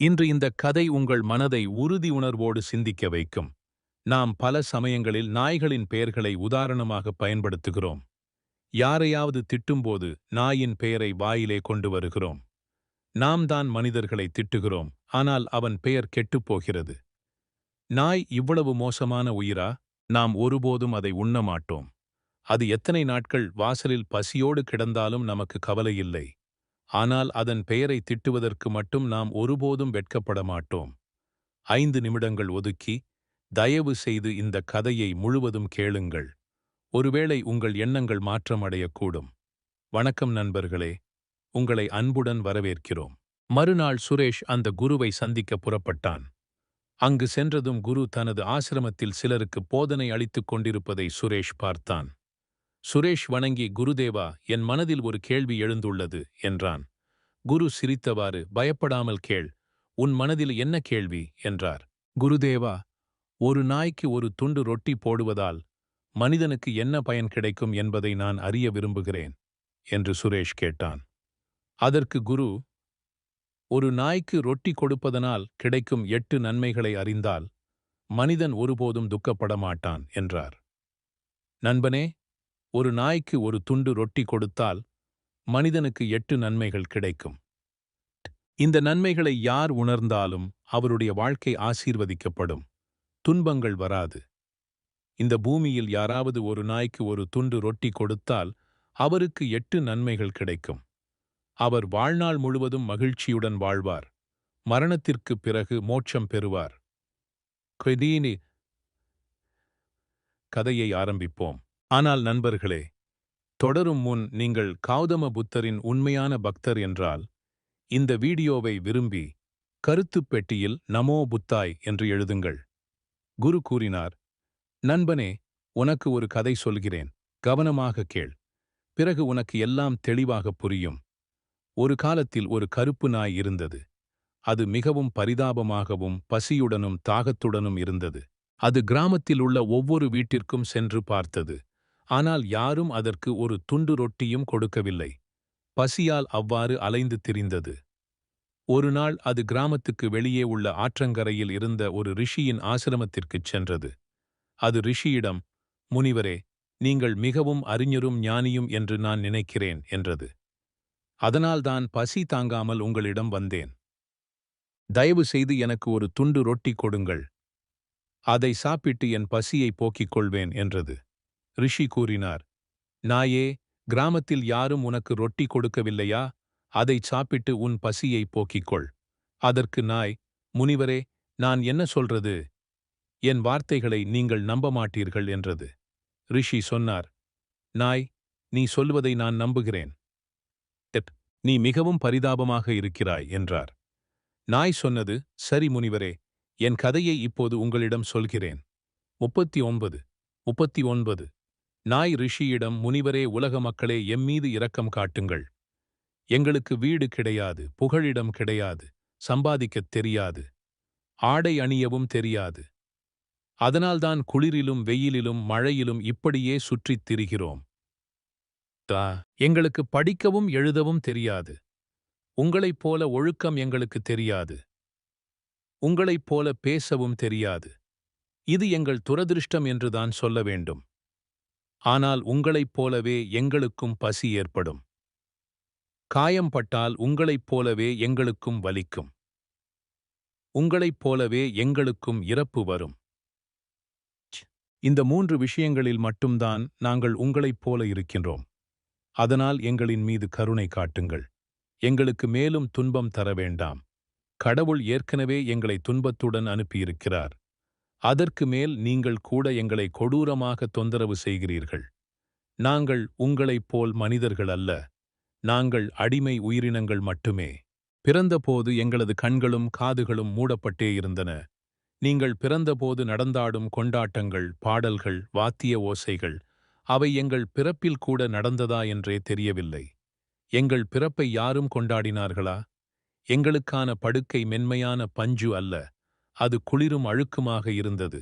இன்று இந்த கதை உங்கள் மனதை உறுதி உணர்வோடு சிந்திக்க வைக்கும். நாம் பல சமயங்களில் நாய்களின் பெயர்களை உதாரணமாக பயன்படுத்துகிறோம். யாரையாவது திட்டும்போது நாயின் பெயரை வாயிலே கொண்டு வருகிறோம். நாம் தான் மனிதர்களை திட்டுகிறோம் ஆனால் அவன் பெயர் கெட்டுப்போகிறது நாய் இவ்வளவு மோசமான உயிரா? நாம் ஒருபோதும் அதை உண்ண மாட்டோம். அது எத்தனை நாட்கள் வாசலில் பசியோடு கிடந்தாலும் நமக்கு கவலையில்லை ஆனால் அதன் பெயரை திட்டுவதற்கு மட்டும் நாம் ஒருபோதும் வெட்கப்பட மாட்டோம் ஐந்து நிமிடங்கள் ஒதுக்கி தயவு செய்து இந்த கதையை முழுவதும் கேளுங்கள். ஒருவேளை உங்கள் எண்ணங்கள் மாற்றமடையக்கூடும். வணக்கம் நண்பர்களே உங்களை அன்புடன் வரவேற்கிறோம். மறுநாள் சுரேஷ் அந்த குருவை சந்திக்க புறப்பட்டான். அங்கு சென்றதும் குரு தனது ஆசிரமத்தில் சிலருக்கு போதனை அளித்துக் கொண்டிருப்பதை சுரேஷ் பார்த்தான். சுரேஷ் வணங்கி குருதேவா என் மனதில் ஒரு கேள்வி எழுந்துள்ளது என்றான். குரு சிரித்தவாறு பயப்படாமல் கேள் உன் மனதில் என்ன கேள்வி? என்றார். குருதேவா ஒரு நாய்க்கு ஒரு துண்டு ரொட்டி போடுவதால் மனிதனுக்கு என்ன பயன் கிடைக்கும் என்பதை நான் அறிய விரும்புகிறேன் என்று சுரேஷ் கேட்டான். அதற்கு குரு ஒரு நாய்க்கு ரொட்டி கொடுப்பதனால் கிடைக்கும் எட்டு நன்மைகளை அறிந்தால் மனிதன் ஒருபோதும் துக்கப்பட மாட்டான் என்றார். நண்பனே ஒரு நாய்க்கு ஒரு துண்டு ரொட்டி கொடுத்தால் மனிதனுக்கு எட்டு நன்மைகள் கிடைக்கும். இந்த நன்மைகளை யார் உணர்ந்தாலும் அவருடைய வாழ்க்கை ஆசீர்வதிக்கப்படும். துன்பங்கள் வராது. இந்த பூமியில் யாராவது ஒரு நாய்க்கு ஒரு துண்டு ரொட்டி கொடுத்தால் அவருக்கு எட்டு நன்மைகள் கிடைக்கும். அவர் வாழ்நாள் முழுவதும் மகிழ்ச்சியுடன் வாழ்வார். மரணத்திற்குப் பிறகு மோட்சம் பெறுவார். கதையை ஆரம்பிப்போம். ஆனால் நண்பர்களே தொடரும் முன் நீங்கள் கௌதம புத்தரின் உண்மையான பக்தர் என்றால் இந்த வீடியோவை விரும்பி கருத்துப் பெட்டியில் நமோ புத்தாய் என்று எழுதுங்கள். குரு கூறினார் நண்பனே உனக்கு ஒரு கதை சொல்கிறேன். கவனமாக கேள். பிறகு உனக்கு எல்லாம் தெளிவாக புரியும். ஒரு காலத்தில் ஒரு கருப்பு நாய் இருந்தது. அது மிகவும் பரிதாபமாகவும் பசியுடனும் தாகத்துடனும் இருந்தது. அது கிராமத்தில் உள்ள ஒவ்வொரு வீட்டிற்கும் சென்று பார்த்தது. ஆனால் யாரும் அதற்கு ஒரு துண்டு ரொட்டியும் கொடுக்கவில்லை. பசியால் அவ்வாறு அலைந்து திரிந்தது. ஒரு நாள் அது கிராமத்துக்கு வெளியே உள்ள ஆற்றங்கரையில் இருந்த ஒரு ரிஷியின் ஆசிரமத்திற்குச் சென்றது. அது ரிஷியிடம் முனிவரே நீங்கள் மிகவும் அறிஞரும் ஞானியும் என்று நான் நினைக்கிறேன் என்றது. அதனால்தான் பசி தாங்காமல் உங்களிடம் வந்தேன். தயவு செய்து எனக்கு ஒரு துண்டு ரொட்டி கொடுங்கள். அதை சாப்பிட்டு என் பசியை போக்கிக் கொள்வேன் என்றது. ரிஷி கூறினார் நாயே கிராமத்தில் யாரும் உனக்கு ரொட்டி கொடுக்கவில்லையா? அதை சாப்பிட்டு உன் பசியை போக்கிக்கொள். அதற்கு நாய் முனிவரே நான் என்ன சொல்றது? என் வார்த்தைகளை நீங்கள் நம்ப மாட்டீர்கள் என்றது. ரிஷி சொன்னார் நாய் நீ சொல்வதை நான் நம்புகிறேன். நீ மிகவும் பரிதாபமாக இருக்கிறாய் என்றார். நாய் சொன்னது சரி முனிவரே என் கதையை இப்போது உங்களிடம் சொல்கிறேன். முப்பத்தி ஒன்பது முப்பத்தி ஒன்பது நாய் ரிஷியிடம் முனிவரே உலக மக்களே எம்மீது இரக்கம் காட்டுங்கள். எங்களுக்கு வீடு கிடையாது புகழிடம் கிடையாது சம்பாதிக்கத் தெரியாது ஆடை அணியவும் தெரியாது. அதனால்தான் குளிரிலும் வெயிலிலும் மழையிலும் இப்படியே சுற்றித் திரிகிறோம். தா எங்களுக்கு படிக்கவும் எழுதவும் தெரியாது. உங்களைப் போல ஒழுக்கம் எங்களுக்கு தெரியாது. உங்களைப் போல பேசவும் தெரியாது. இது எங்கள் துரதிருஷ்டம் என்றுதான் சொல்ல வேண்டும். ஆனால் உங்களைப் போலவே எங்களுக்கும் பசி ஏற்படும். காயம் பட்டால் உங்களைப் போலவே எங்களுக்கும் வலிக்கும். உங்களைப் போலவே எங்களுக்கும் இறப்பு வரும். இந்த மூன்று விஷயங்களில் மட்டும்தான் நாங்கள் உங்களைப் போல இருக்கின்றோம். அதனால் எங்களின் மீது கருணை காட்டுங்கள். எங்களுக்கு மேலும் துன்பம் தர வேண்டாம். கடவுள் ஏற்கனவே எங்களை துன்பத்துடன் அனுப்பியிருக்கிறார். அதற்கு மேல் நீங்கள் கூட எங்களை கொடூரமாக தொந்தரவு செய்கிறீர்கள். நாங்கள் உங்களைப் போல் மனிதர்கள் அல்ல. நாங்கள் அடிமை உயிரினங்கள் மட்டுமே. பிறந்தபோது எங்களது கண்களும் காதுகளும் மூடப்பட்டே இருந்தன. நீங்கள் பிறந்தபோது நடந்தாடும் கொண்டாட்டங்கள் பாடல்கள் வாத்திய ஓசைகள் அவை எங்கள் பிறப்பில் கூட நடந்ததா என்றே தெரியவில்லை. எங்கள் பிறப்பை யாரும் கொண்டாடினார்களா? எங்களுக்கான படுக்கை மென்மையான பஞ்சு அல்ல. அது குளிரும் அழுக்குமாக இருந்தது.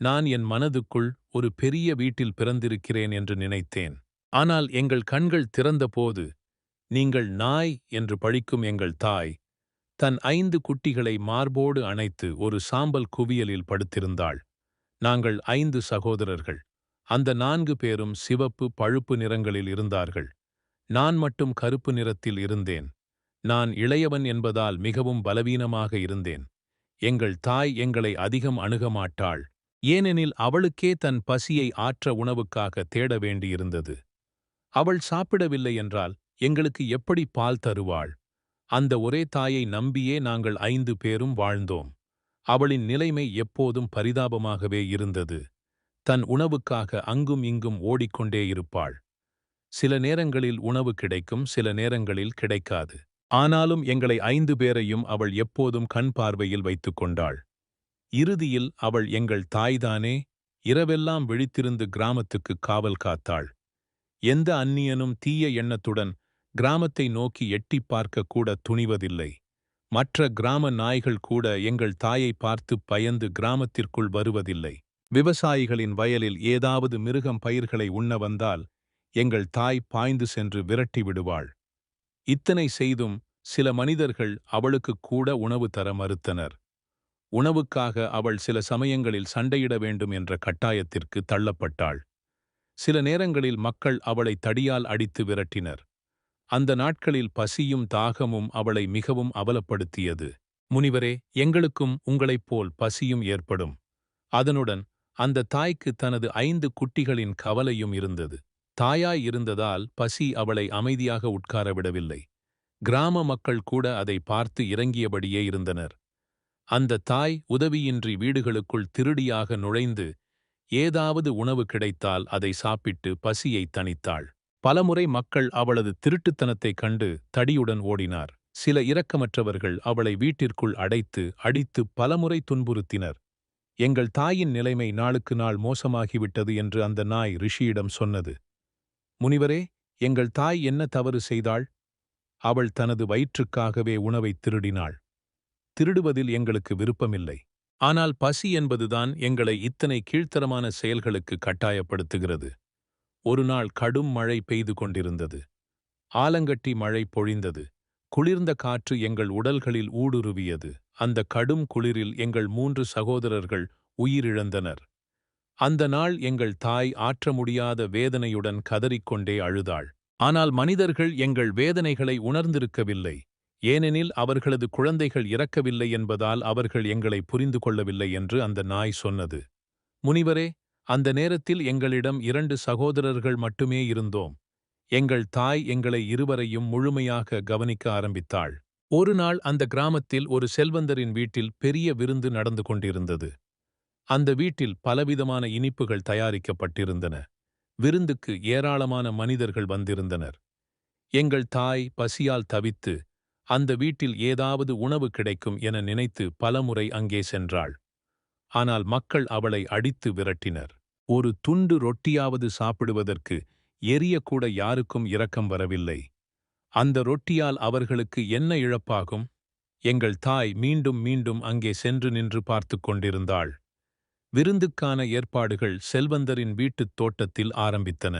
நான் என் மனதுக்குள் ஒரு பெரிய வீட்டில் பிறந்திருக்கிறேன் என்று நினைத்தேன். ஆனால் எங்கள் கண்கள் திறந்தபோது நீங்கள் நாய் என்று பழிக்கும் எங்கள் தாய் தன் ஐந்து குட்டிகளை மார்போடு அணைத்து ஒரு சாம்பல் குவியலில் படுத்திருந்தாள். நாங்கள் ஐந்து சகோதரர்கள். அந்த நான்கு பேரும் சிவப்பு பழுப்பு நிறங்களில் இருந்தார்கள். நான் மட்டும் கருப்பு நிறத்தில் இருந்தேன். நான் இளையவன் என்பதால் மிகவும் பலவீனமாக இருந்தேன். எங்கள் தாய் எங்களை அதிகம் அணுகமாட்டாள் ஏனெனில் அவளுக்கே தன் பசியை ஆற்ற உணவுக்காக தேட வேண்டியிருந்தது. அவள் சாப்பிடவில்லை என்றால் எங்களுக்கு எப்படி பால் தருவாள்? அந்த ஒரே தாயை நம்பியே நாங்கள் ஐந்து பேரும் வாழ்ந்தோம். அவளின் நிலைமை எப்போதும் பரிதாபமாகவே இருந்தது. தன் உணவுக்காக அங்கும் இங்கும் ஓடிக்கொண்டே இருப்பாள். சில நேரங்களில் உணவு கிடைக்கும் சில நேரங்களில் கிடைக்காது. ஆனாலும் எங்களை ஐந்து பேரையும் அவள் எப்போதும் கண் பார்வையில் வைத்துக் கொண்டாள். இறுதியில் அவள் எங்கள் தாய்தானே இரவெல்லாம் விழித்திருந்து கிராமத்துக்கு காவல் காத்தாள். எந்த அந்நியனும் தீய எண்ணத்துடன் கிராமத்தை நோக்கி எட்டிப் பார்க்க கூட துணிவதில்லை. மற்ற கிராம நாய்கள் கூட எங்கள் தாயை பார்த்து பயந்து கிராமத்திற்குள் வருவதில்லை. விவசாயிகளின் வயலில் ஏதாவது மிருகம் பயிர்களை உண்ண வந்தால் எங்கள் தாய் பாய்ந்து சென்று விரட்டி விடுவாள். இத்தனை செய்தும் சில மனிதர்கள் அவளுக்கு கூட உணவு தர மறுத்தனர். உணவுக்காக அவள் சில சமயங்களில் சண்டையிட வேண்டும் என்ற கட்டாயத்திற்கு தள்ளப்பட்டாள். சில நேரங்களில் மக்கள் அவளை தடியால் அடித்து விரட்டினர். அந்த நாட்களில் பசியும் தாகமும் அவளை மிகவும் அவலப்படுத்தியது. முனிவரே எங்களுக்கும் உங்களைப் போல் பசியும் ஏற்படும். அதனுடன் அந்த தாய்க்கு தனது ஐந்து குட்டிகளின் கவலையும் இருந்தது. தாயாய் இருந்ததால் பசி அவளை அமைதியாக உட்கார விடவில்லை. கிராம மக்கள் கூட அதை பார்த்து இறங்கியபடியே இருந்தனர். அந்த தாய் உதவியின்றி வீடுகளுக்குள் திருடியாக நுழைந்து ஏதாவது உணவு கிடைத்தால் அதை சாப்பிட்டு பசியை தணித்தாள். பலமுறை மக்கள் அவளது திருட்டுத்தனத்தைக் கண்டு தடியுடன் ஓடினார். சில இரக்கமற்றவர்கள் அவளை வீட்டிற்குள் அடைத்து அடித்து பலமுறை துன்புறுத்தினர். எங்கள் தாயின் நிலைமை நாளுக்கு நாள் மோசமாகிவிட்டது என்று அந்த நாய் ரிஷியிடம் சொன்னது. முனிவரே எங்கள் தாய் என்ன தவறு செய்தாள்? அவள் தனது வயிற்றுக்காகவே உணவை திருடினாள். திருடுவதில் எங்களுக்கு விருப்பமில்லை. ஆனால் பசி என்பதுதான் எங்களை இத்தனை கீழ்த்தரமான செயல்களுக்கு கட்டாயப்படுத்துகிறது. ஒரு நாள் கடும் மழை பெய்து கொண்டிருந்தது. ஆலங்கட்டி மழை பொழிந்தது. குளிர்ந்த காற்று எங்கள் உடல்களில் ஊடுருவியது. அந்த கடும் குளிரில் எங்கள் மூன்று சகோதரர்கள் உயிரிழந்தனர். அந்த நாள் எங்கள் தாய் ஆற்ற முடியாத வேதனையுடன் கதறிக்கொண்டே அழுதாள். ஆனால் மனிதர்கள் எங்கள் வேதனைகளை உணர்ந்திருக்கவில்லை. ஏனெனில் அவர்களது குழந்தைகள் இறக்கவில்லை என்பதால் அவர்கள் எங்களை புரிந்து கொள்ளவில்லை என்று அந்த நாய் சொன்னது. முனிவரே அந்த நேரத்தில் எங்களிடம் இரண்டு சகோதரர்கள் மட்டுமே இருந்தோம். எங்கள் தாய் எங்களை இருவரையும் முழுமையாக கவனிக்க ஆரம்பித்தாள். ஒரு நாள் அந்த கிராமத்தில் ஒரு செல்வந்தரின் வீட்டில் பெரிய விருந்து நடந்து கொண்டிருந்தது. அந்த வீட்டில் பலவிதமான இனிப்புகள் தயாரிக்கப்பட்டிருந்தன. விருந்துக்கு ஏராளமான மனிதர்கள் வந்திருந்தனர். எங்கள் தாய் பசியால் தவித்து அந்த வீட்டில் ஏதாவது உணவு கிடைக்கும் என நினைத்து பலமுறை அங்கே சென்றாள். ஆனால் மக்கள் அவளை அடித்து விரட்டினர். ஒரு துண்டு ரொட்டியாவது சாப்பிடுவதற்கு எரியக்கூட யாருக்கும் இரக்கம் வரவில்லை. அந்த ரொட்டியால் அவர்களுக்கு என்ன இழப்பாகும்? எங்கள் தாய் மீண்டும் மீண்டும் அங்கே சென்று நின்று பார்த்து கொண்டிருந்தாள். விருந்துக்கான ஏற்பாடுகள் செல்வந்தரின் வீட்டுத் தோட்டத்தில் ஆரம்பித்தன.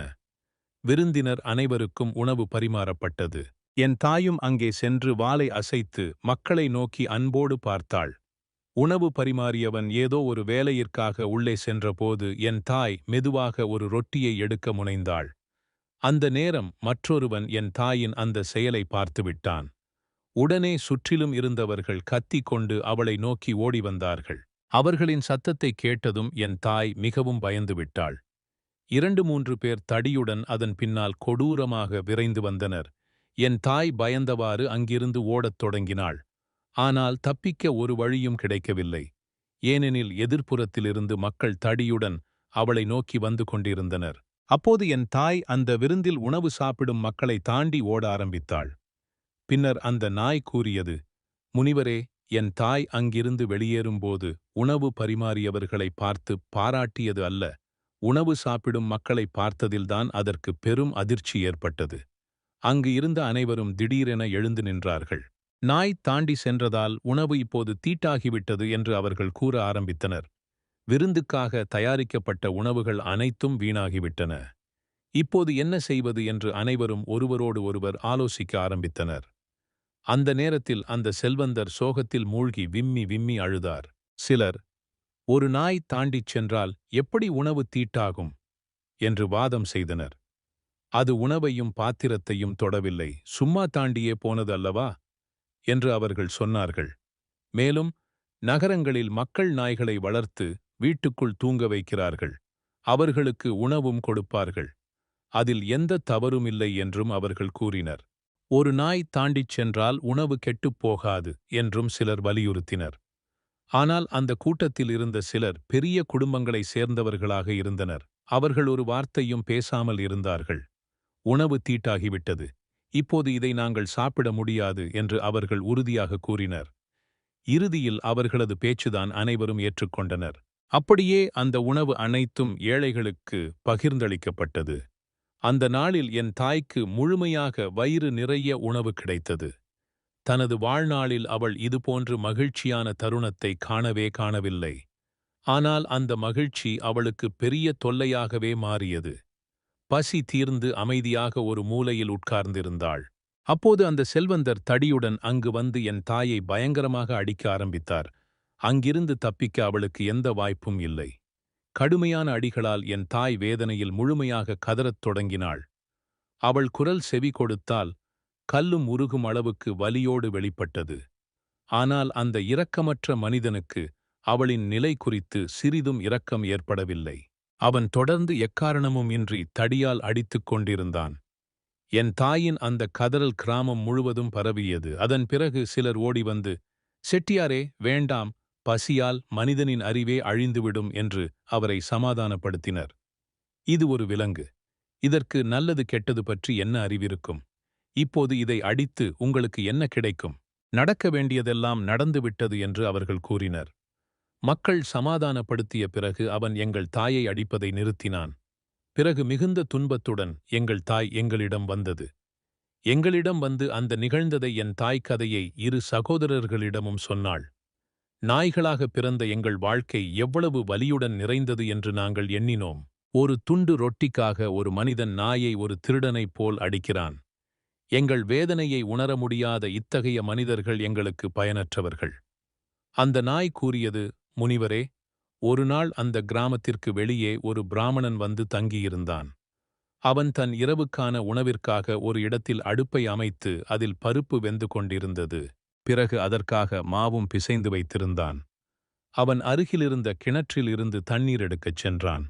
விருந்தினர் அனைவருக்கும் உணவு பரிமாறப்பட்டது. என் தாயும் அங்கே சென்று வாளை அசைத்து மக்களை நோக்கி அன்போடு பார்த்தாள். உணவு பரிமாறியவன் ஏதோ ஒரு வேலையிற்காக உள்ளே சென்றபோது என் தாய் மெதுவாக ஒரு ரொட்டியை எடுக்க முனைந்தாள். அந்த நேரம் மற்றொருவன் என் தாயின் அந்த செயலை பார்த்துவிட்டான் உடனே சுற்றிலும் இருந்தவர்கள் கத்திக் கொண்டு அவளை நோக்கி ஓடி வந்தார்கள். அவர்களின் சத்தத்தை கேட்டதும் என் தாய் மிகவும் பயந்துவிட்டாள் இரண்டு மூன்று பேர் தடியுடன் அதன் பின்னால் கொடூரமாக விரைந்து வந்தனர். என் தாய் பயந்தவாறு அங்கிருந்து ஓடத் தொடங்கினாள். ஆனால் தப்பிக்க ஒரு வழியும் கிடைக்கவில்லை. ஏனெனில் எதிர்ப்புறத்திலிருந்து மக்கள் தடியுடன் அவளை நோக்கி வந்து கொண்டிருந்தனர். அப்போது என் தாய் அந்த விருந்தில் உணவு சாப்பிடும் மக்களை தாண்டி ஓட ஆரம்பித்தாள். பின்னர் அந்த நாய் கூறியது முனிவரே என் தாய் அங்கிருந்து வெளியேறும்போது உணவு பரிமாறியவர்களை பார்த்து பாராட்டியது அல்ல. உணவு சாப்பிடும் மக்களை பார்த்ததில்தான் அதற்கு பெரும் அதிர்ச்சி ஏற்பட்டது. அங்கு இருந்த அனைவரும் திடீரென எழுந்து நின்றார்கள். நாய் தாண்டி சென்றதால் உணவு இப்போது தீட்டாகிவிட்டது என்று அவர்கள் கூற ஆரம்பித்தனர். விருந்துக்காக தயாரிக்கப்பட்ட உணவுகள் அனைத்தும் வீணாகிவிட்டன. இப்போது என்ன செய்வது என்று அனைவரும் ஒருவரோடு ஒருவர் ஆலோசிக்க ஆரம்பித்தனர். அந்த நேரத்தில் அந்த செல்வந்தர் சோகத்தில் மூழ்கி விம்மி விம்மி அழுதார். சிலர் ஒரு நாய் தாண்டிச் சென்றால் எப்படி உணவு தீட்டாகும்? என்று வாதம் செய்தனர். அது உணவையும் பாத்திரத்தையும் தொடவில்லை. சும்மா தாண்டியே போனது அல்லவா என்று அவர்கள் சொன்னார்கள். மேலும் நகரங்களில் மக்கள் நாய்களை வளர்த்து வீட்டுக்குள் தூங்க வைக்கிறார்கள். அவர்களுக்கு உணவும் கொடுப்பார்கள். அதில் எந்த தவறுமில்லை என்றும் அவர்கள் கூறினர். ஒரு நாய் தாண்டிச் சென்றால் உணவு கெட்டுப் போகாது என்றும் சிலர் வலியுறுத்தினர். ஆனால் அந்த கூட்டத்தில் இருந்த சிலர் பெரிய குடும்பங்களைச் சேர்ந்தவர்களாக இருந்தனர். அவர்கள் ஒரு வார்த்தையும் பேசாமல் இருந்தார்கள். உணவு தீட்டாகிவிட்டது. இப்போது இதை நாங்கள் சாப்பிட முடியாது என்று அவர்கள் உறுதியாக கூறினர். இறுதியில் அவர்களது பேச்சுதான் அனைவரும் ஏற்றுக்கொண்டனர். அப்படியே அந்த உணவு அனைத்தும் ஏழைகளுக்கு பகிர்ந்தளிக்கப்பட்டது. அந்த நாளில் என் தாய்க்கு முழுமையாக வயிறு நிறைய உணவு கிடைத்தது. தனது வாழ்நாளில் அவள் இதுபோன்று மகிழ்ச்சியான தருணத்தை காணவே காணவில்லை. ஆனால் அந்த மகிழ்ச்சி அவளுக்கு பெரிய தொல்லையாகவே மாறியது. பசி தீர்ந்து அமைதியாக ஒரு மூலையில் உட்கார்ந்திருந்தாள். அப்போது அந்த செல்வந்தர் தடியுடன் அங்கு வந்து என் தாயை பயங்கரமாக அடிக்க ஆரம்பித்தார். அங்கிருந்து தப்பிக்க அவளுக்கு எந்த வாய்ப்பும் இல்லை. கடுமையான அடிகளால் என் தாய் வேதனையில் முழுமையாக கதறத் தொடங்கினாள். அவள் குரல் செவி கொடுத்தால் கல்லும் உருகும் அளவுக்கு வலியோடு வெளிப்பட்டது. ஆனால் அந்த இரக்கமற்ற மனிதனுக்கு அவளின் நிலை குறித்து சிறிதும் இரக்கம் ஏற்படவில்லை. அவன் தொடர்ந்து எக்காரணமும் இன்றி தடியால் அடித்துக் கொண்டிருந்தான். என் தாயின் அந்த கதறல் கிராமம் முழுவதும் பரவியது. அதன் பிறகு சிலர் ஓடி வந்து செட்டியாரே வேண்டாம் பசியால் மனிதனின் அறிவே அழிந்துவிடும் என்று அவரை சமாதானப்படுத்தினர். இது ஒரு விலங்கு. இதற்கு நல்லது கெட்டது பற்றி என்ன அறிவிருக்கும்? இப்போது இதை அடித்து உங்களுக்கு என்ன கிடைக்கும்? நடக்க வேண்டியதெல்லாம் நடந்துவிட்டது என்று அவர்கள் கூறினர். மக்கள் சமாதானப்படுத்திய பிறகு அவன் எங்கள் தாயை அடிப்பதை நிறுத்தினான். பிறகு மிகுந்த துன்பத்துடன் எங்கள் தாய் எங்களிடம் வந்தது. எங்களிடம் வந்து அந்த நிகழ்ந்ததை என் தாய் கதையை இரு சகோதரர்களிடமும் சொன்னாள். நாய்களாக பிறந்த எங்கள் வாழ்க்கை எவ்வளவு வலியுடன் நிறைந்தது என்று நாங்கள் எண்ணினோம். ஒரு துண்டு ரொட்டிக்காக ஒரு மனிதன் நாயை ஒரு திருடனைப் போல் அடிக்கிறான். எங்கள் வேதனையை உணர முடியாத இத்தகைய மனிதர்கள் எங்களுக்கு பயனற்றவர்கள். அந்த நாய் கூறியது முனிவரே ஒரு நாள் அந்த கிராமத்திற்கு வெளியே ஒரு பிராமணன் வந்து தங்கியிருந்தான். அவன் தன் இரவுக்கான உணவிற்காக ஒரு இடத்தில் அடுப்பை அமைத்து அதில் பருப்பு வெந்து கொண்டிருந்தது. பிறகு அதற்காக மாவும் பிசைந்து வைத்திருந்தான். அவன் அருகிலிருந்த கிணற்றில் இருந்து தண்ணீர் எடுக்கச் சென்றான்.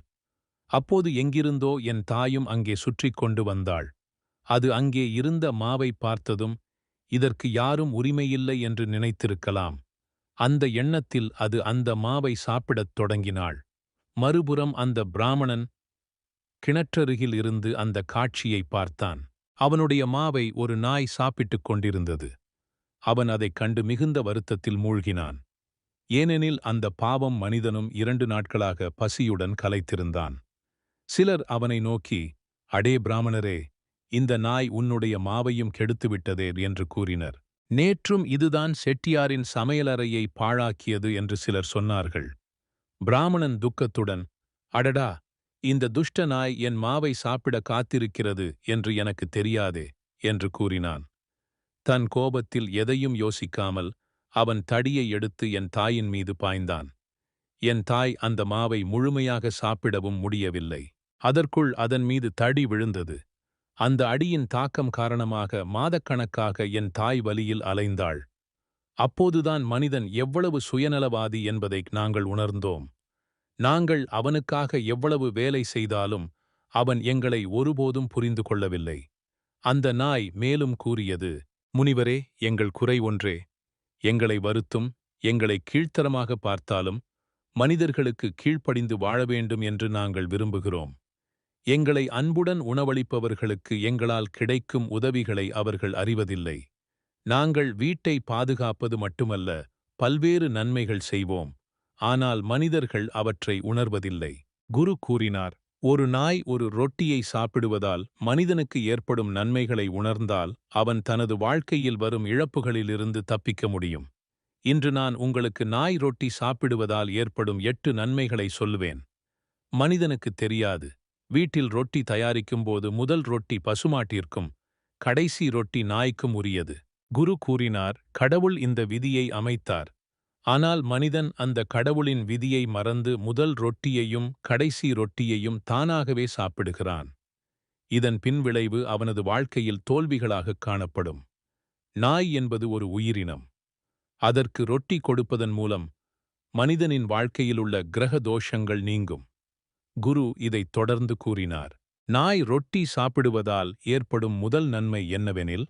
அப்போது எங்கிருந்தோ என் தாயும் அங்கே சுற்றிக் கொண்டு வந்தாள். அது அங்கே இருந்த மாவை பார்த்ததும் இதற்கு யாரும் உரிமையில்லை என்று நினைத்திருக்கலாம். அந்த எண்ணத்தில் அது அந்த மாவை சாப்பிடத் தொடங்கினாள். மறுபுறம் அந்த பிராமணன் கிணற்றருகில் இருந்து அந்த காட்சியை பார்த்தான். அவனுடைய மாவை ஒரு நாய் சாப்பிட்டுக் கொண்டிருந்தது. அவன் அதைக் கண்டு மிகுந்த வருத்தத்தில் மூழ்கினான். ஏனெனில் அந்த பாவம் மனிதனும் இரண்டு நாட்களாக பசியுடன் கலைத்திருந்தான் சிலர் அவனை நோக்கி அடே பிராமணரே இந்த நாய் உன்னுடைய மாவையும் கெடுத்துவிட்டதே என்று கூறினர். நேற்றும் இதுதான் செட்டியாரின் சமையலறையை பாழாக்கியது என்று சிலர் சொன்னார்கள். பிராமணன் துக்கத்துடன் அடடா இந்த துஷ்ட நாய் என் மாவை சாப்பிட காத்திருக்கிறது என்று எனக்கு தெரியாதே என்று கூறினான். தன் கோபத்தில் எதையும் யோசிக்காமல் அவன் தடியை எடுத்து என் தாயின் மீது பாய்ந்தான். என் தாய் அந்த மாவை முழுமையாக சாப்பிடவும் முடியவில்லை. அதற்குள் அதன் மீது தடி விழுந்தது. அந்த அடியின் தாக்கம் காரணமாக மாதக்கணக்காக என் தாய் வலியில் அலைந்தாள். அப்போதுதான் மனிதன் எவ்வளவு சுயநலவாதி என்பதை நாங்கள் உணர்ந்தோம். நாங்கள் அவனுக்காக எவ்வளவு வேலை செய்தாலும் அவன் எங்களை ஒருபோதும் புரிந்து கொள்ளவில்லை. அந்த நாய் மேலும் கூறியது முனிவரே எங்கள் குறை ஒன்றே. எங்களை வருத்தும் எங்களை கீழ்த்தரமாக பார்த்தாலும் மனிதர்களுக்கு கீழ்ப்படிந்து வாழ வேண்டும் என்று நாங்கள் விரும்புகிறோம். எங்களை அன்புடன் உணவளிப்பவர்களுக்கு எங்களால் கிடைக்கும் உதவிகளை அவர்கள் அறிவதில்லை. நாங்கள் வீட்டை பாதுகாப்பது மட்டுமல்ல பல்வேறு நன்மைகள் செய்வோம். ஆனால் மனிதர்கள் அவற்றை உணர்வதில்லை. குரு கூறினார் ஒரு நாய் ஒரு ரொட்டியை சாப்பிடுவதால் மனிதனுக்கு ஏற்படும் நன்மைகளை உணர்ந்தால் அவன் தனது வாழ்க்கையில் வரும் இழப்புகளிலிருந்து தப்பிக்க முடியும். இன்று நான் உங்களுக்கு நாய் ரொட்டி சாப்பிடுவதால் ஏற்படும் எட்டு நன்மைகளை சொல்லுவேன். மனிதனுக்கு தெரியாது. வீட்டில் ரொட்டி தயாரிக்கும்போது முதல் ரொட்டி பசுமாட்டிற்கும் கடைசி ரொட்டி நாய்க்கும் உரியது. குரு கூறினார் கடவுள் இந்த விதியை அமைத்தார். ஆனால் மனிதன் அந்த கடவுளின் விதியை மறந்து முதல் ரொட்டியையும் கடைசி ரொட்டியையும் தானாகவே சாப்பிடுகிறான். இதன் பின்விளைவு அவனது வாழ்க்கையில் தோல்விகளாகக் காணப்படும். நாய் என்பது ஒரு உயிரினம். அதற்கு ரொட்டி கொடுப்பதன் மூலம் மனிதனின் வாழ்க்கையிலுள்ள கிரக தோஷங்கள் நீங்கும். குரு இதைத் தொடர்ந்து கூறினார். நாய் ரொட்டி சாப்பிடுவதால் ஏற்படும் முதல் நன்மை என்னவெனில்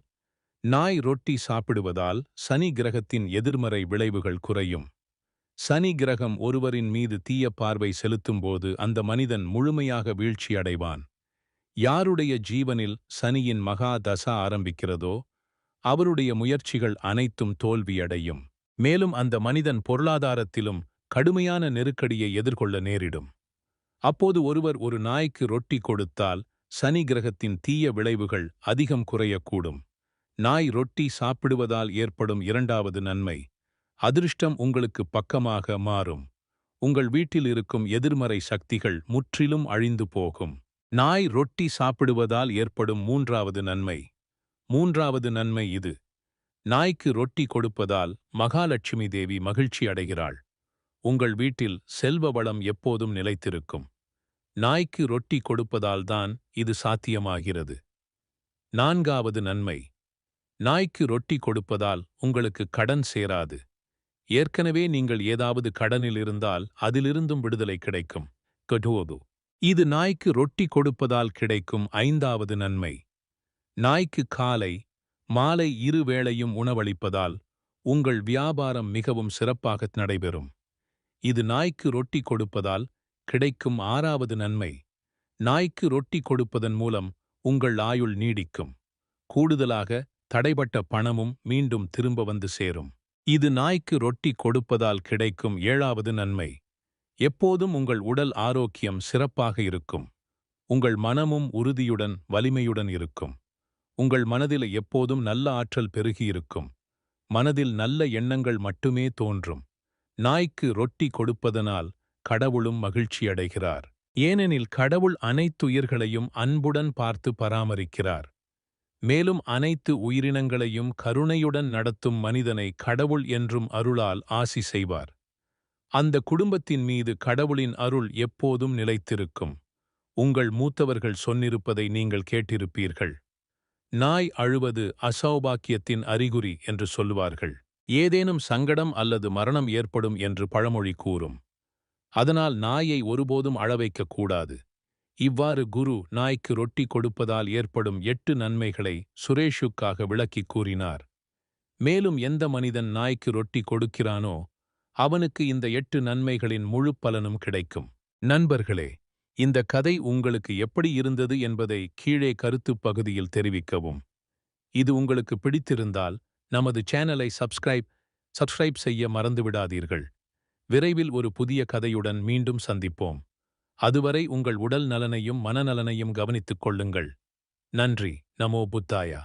நாய் ரொட்டி சாப்பிடுவதால் சனி கிரகத்தின் எதிர்மறை விளைவுகள் குறையும். சனி கிரகம் ஒருவரின் மீது தீய பார்வை செலுத்தும்போது அந்த மனிதன் முழுமையாக வீழ்ச்சியடைவான். யாருடைய ஜீவனில் சனியின் மகா தசா ஆரம்பிக்கிறதோ அவருடைய முயற்சிகள் அனைத்தும் தோல்வியடையும். மேலும் அந்த மனிதன் பொருளாதாரத்திலும் கடுமையான நெருக்கடியை எதிர்கொள்ள நேரிடும். அப்போது ஒருவர் ஒரு நாய்க்கு ரொட்டி கொடுத்தால் சனி கிரகத்தின் தீய விளைவுகள் அதிகம் குறையக்கூடும். நாய் ரொட்டி சாப்பிடுவதால் ஏற்படும் இரண்டாவது நன்மை அதிர்ஷ்டம் உங்களுக்கு பக்கமாக மாறும். உங்கள் வீட்டில் இருக்கும் எதிர்மறை சக்திகள் முற்றிலும் அழிந்து போகும். நாய் ரொட்டி சாப்பிடுவதால் ஏற்படும் மூன்றாவது நன்மை. மூன்றாவது நன்மை இது. நாய்க்கு ரொட்டி கொடுப்பதால் மகாலட்சுமி தேவி மகிழ்ச்சி அடைகிறாள். உங்கள் வீட்டில் செல்வ வளம் எப்போதும் நிலைத்திருக்கும். நாய்க்கு ரொட்டி கொடுப்பதால்தான் இது சாத்தியமாகிறது. நான்காவது நன்மை. நாய்க்கு ரொட்டி கொடுப்பதால் உங்களுக்கு கடன் சேராது. ஏற்கனவே நீங்கள் ஏதாவது கடனில் இருந்தால் அதிலிருந்தும் விடுதலை கிடைக்கும். கடுவது. இது நாய்க்கு ரொட்டி கொடுப்பதால் கிடைக்கும் ஐந்தாவது நன்மை. நாய்க்கு காலை மாலை இரு வேளையும் உணவளிப்பதால் உங்கள் வியாபாரம் மிகவும் சிறப்பாக நடைபெறும். இது நாய்க்கு ரொட்டி கொடுப்பதால் கிடைக்கும் ஆறாவது நன்மை. நாய்க்கு ரொட்டி கொடுப்பதன் மூலம் உங்கள் ஆயுள் நீடிக்கும். கூடுதலாக தடைபட்ட பணமும் மீண்டும் திரும்ப வந்து சேரும். இது நாய்க்கு ரொட்டி கொடுப்பதால் கிடைக்கும் ஏழாவது நன்மை. எப்போதும் உங்கள் உடல் ஆரோக்கியம் சிறப்பாக இருக்கும். உங்கள் மனமும் உறுதியுடன் வலிமையுடன் இருக்கும். உங்கள் மனதில் எப்போதும் நல்ல ஆற்றல் பெருகியிருக்கும் மனதில் நல்ல எண்ணங்கள் மட்டுமே தோன்றும். நாய்க்கு ரொட்டி கொடுப்பதனால் கடவுளும் மகிழ்ச்சியடைகிறார். ஏனெனில் கடவுள் அனைத்துயிர்களையும் அன்புடன் பார்த்து பராமரிக்கிறார். மேலும் அனைத்து உயிரினங்களையும் கருணையுடன் நடத்தும் மனிதனை கடவுள் என்றும் அருளால் ஆசி செய்வார். அந்த குடும்பத்தின் மீது கடவுளின் அருள் எப்போதும் நிலைத்திருக்கும். உங்கள் மூத்தவர்கள் சொன்னிருப்பதை நீங்கள் கேட்டிருப்பீர்கள். நாய் அழுவது அசௌபாக்கியத்தின் அறிகுறி என்று சொல்லுவார்கள். ஏதேனும் சங்கடம் அல்லது மரணம் ஏற்படும் என்று பழமொழி கூறும். அதனால் நாயை ஒருபோதும் அழவைக்கக்கூடாது இவ்வாறு குரு நாய்க்கு ரொட்டி கொடுப்பதால் ஏற்படும் எட்டு நன்மைகளை சுரேஷுக்காக விளக்கிக் கூறினார். மேலும் எந்த மனிதன் நாய்க்கு ரொட்டி கொடுக்கிறானோ அவனுக்கு இந்த எட்டு நன்மைகளின் முழு பலனும் கிடைக்கும். நண்பர்களே இந்த கதை உங்களுக்கு எப்படி இருந்தது என்பதை கீழே கருத்துப் பகுதியில் தெரிவிக்கவும். இது உங்களுக்கு பிடித்திருந்தால் நமது சேனலை சப்ஸ்கிரைப் சப்ஸ்கிரைப் செய்ய மறந்துவிடாதீர்கள். விரைவில் ஒரு புதிய கதையுடன் மீண்டும் சந்திப்போம். அதுவரை உங்கள் உடல் நலனையும் மனநலனையும் கவனித்துக் கொள்ளுங்கள். நன்றி. நமோ புத்தாயா.